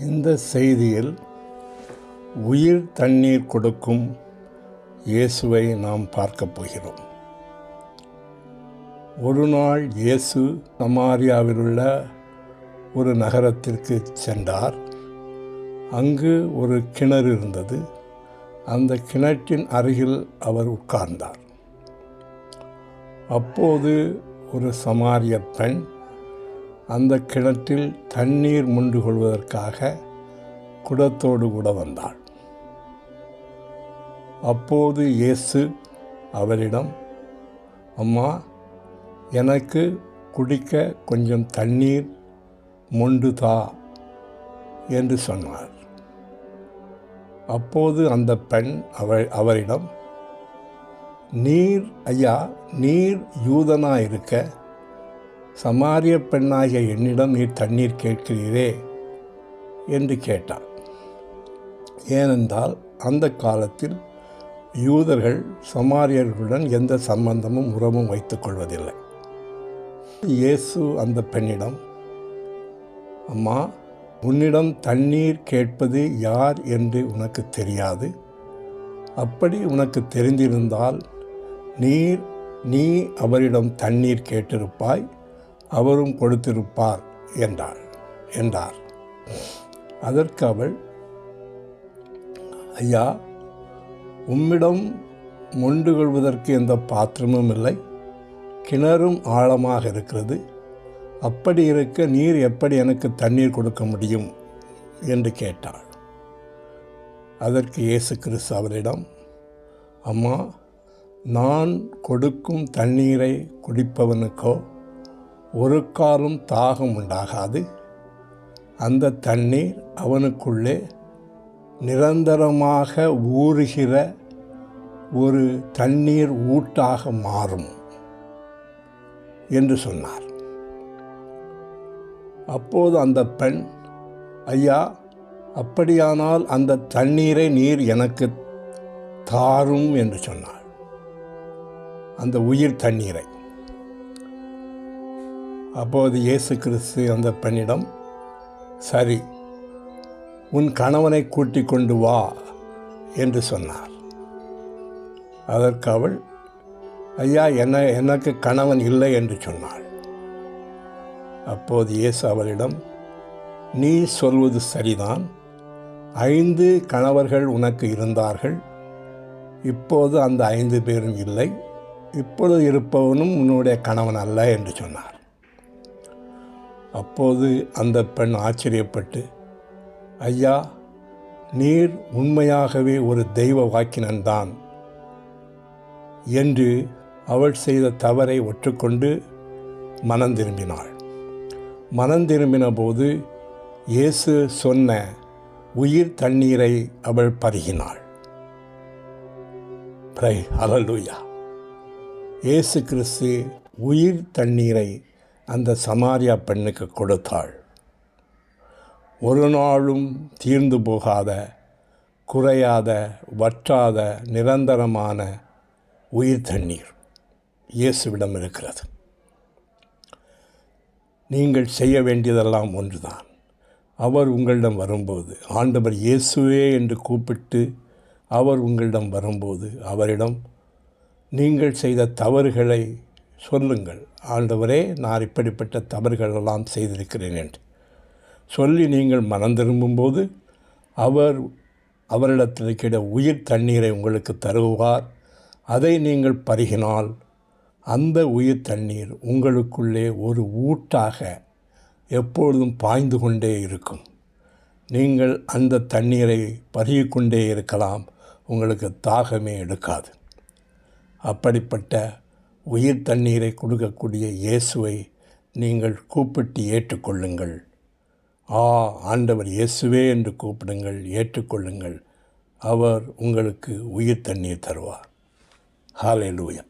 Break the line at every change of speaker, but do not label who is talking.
இந்த செய்தியில் உயிர் தண்ணீர் கொடுக்கும் இயேசுவை நாம் பார்க்கப் போகிறோம். ஒரு நாள் இயேசு சமாரியாவிலுள்ள ஒரு நகரத்திற்கு சென்றார். அங்கு ஒரு கிணறு இருந்தது. அந்த கிணற்றின் அருகில் அவர் உட்கார்ந்தார். அப்போது ஒரு சமாரிய பெண் அந்த கிணற்றில் தண்ணீர் முண்டு கொள்வதற்காக குடத்தோடு கூட வந்தாள். அப்போது இயேசு அவரிடம் அம்மா எனக்கு குடிக்க கொஞ்சம் தண்ணீர் மொண்டு தா என்று சொன்னார். அப்போது அந்த பெண் அவ அவரிடம் நீர் ஐயா நீர் யூதனா இருக்க சமாரிய பெண்ணாகிய என்னிடம் நீர் தண்ணீர் கேட்கிறீரே? என்று கேட்டான். ஏனென்றால் அந்த காலத்தில் யூதர்கள் சமாரியர்களுடன் எந்த சம்பந்தமும் உறவும் வைத்துக் கொள்வதில்லை. இயேசு அந்த பெண்ணிடம் அம்மா உன்னிடம் தண்ணீர் கேட்பது யார் என்று உனக்கு தெரியாது. அப்படி உனக்கு தெரிந்திருந்தால் நீர் நீ அவரிடம் தண்ணீர் கேட்டிருப்பாய். அவரும் கொடுத்திருப்பார் என்றாள் என்றார். அதற்கு அவள் ஐயா உம்மிடம் மொண்டு கொள்வதற்கு எந்த பாத்திரமும் இல்லை. கிணறும் ஆழமாக இருக்கிறது. அப்படி இருக்க நீர் எப்படி எனக்கு தண்ணீர் கொடுக்க முடியும்? என்று கேட்டாள். அதற்கு இயேசு கிறிஸ்து அவரிடம் அம்மா நான் கொடுக்கும் தண்ணீரை குடிப்பவனுக்கோ ஒரு காலும் தாகம் உண்டாகாது. அந்த தண்ணீர் அவனுக்குள்ளே நிரந்தரமாக ஊறுகிற ஒரு தண்ணீர் ஊட்டாக மாறும் என்று சொன்னார். அப்போது அந்த பெண் ஐயா அப்படியானால் அந்த தண்ணீரை நீர் எனக்கு தாரும் என்று சொன்னாள். அந்த உயிர் தண்ணீரை அப்போது இயேசு கிறிஸ்து அந்த பெண்ணிடம் சரி உன் கணவனை கூட்டிக் கொண்டு வா என்று சொன்னார். அதற்கு அவள் ஐயா என்ன எனக்கு கணவன் இல்லை என்று சொன்னாள். அப்போது இயேசு அவளிடம் நீ சொல்வது சரிதான். ஐந்து கணவர்கள் உனக்கு இருந்தார்கள். இப்போது அந்த ஐந்து பேரும் இல்லை. இப்பொழுது இருப்பவனும் உன்னுடைய கணவன் அல்ல என்று சொன்னார். அப்போது அந்த பெண் ஆச்சரியப்பட்டு ஐயா நீர் உண்மையாகவே ஒரு தெய்வ வாக்கினன்தான் என்று அவள் செய்த தவறை ஒற்றுக்கொண்டு மனம் திரும்பினாள். மனம் திரும்பின போது இயேசு சொன்ன உயிர் தண்ணீரை அவள் பருகினாள். பிரை அலலுயா இயேசு கிறிஸ்து உயிர் தண்ணீரை அந்த சமாரியா பெண்ணுக்கு கொடுத்தாள். ஒரு நாளும் தீர்ந்து போகாத குறையாத வற்றாத நிரந்தரமான உயிர் தண்ணீர் இயேசுவிடம் இருக்கிறது. நீங்கள் செய்ய வேண்டியதெல்லாம் ஒன்றுதான். அவர் உங்களிடம் வரும்போது ஆண்டவர் இயேசுவே என்று கூப்பிட்டு அவர் உங்களிடம் வரும்போது அவரிடம் நீங்கள் செய்த தவறுகளை சொல்லுங்கள். ஆண்டவரே நான் இப்படிப்பட்ட தவறுகளெல்லாம் செய்திருக்கிறேன் என்று. சொல்லி நீங்கள் மனம் திரும்பும்போது அவர் அவரிடத்தில் கிட உயிர் தண்ணீரை உங்களுக்கு தருவார். அதை நீங்கள் பருகினால் அந்த உயிர் தண்ணீர் உங்களுக்குள்ளே ஒரு ஊட்டாக எப்பொழுதும் பாய்ந்து கொண்டே இருக்கும். நீங்கள் அந்த தண்ணீரை பருகிக்கொண்டே இருக்கலாம் உங்களுக்கு தாகமே எடுக்காது. அப்படிப்பட்ட உயிர் தண்ணீரை கொடுக்கக்கூடிய இயேசுவை நீங்கள் கூப்பிட்டு ஏற்றுக்கொள்ளுங்கள். ஆ ஆண்டவர் இயேசுவே என்று கூப்பிடுங்கள் ஏற்றுக்கொள்ளுங்கள். அவர் உங்களுக்கு உயிர் தண்ணீர் தருவார். ஹாலே லூயா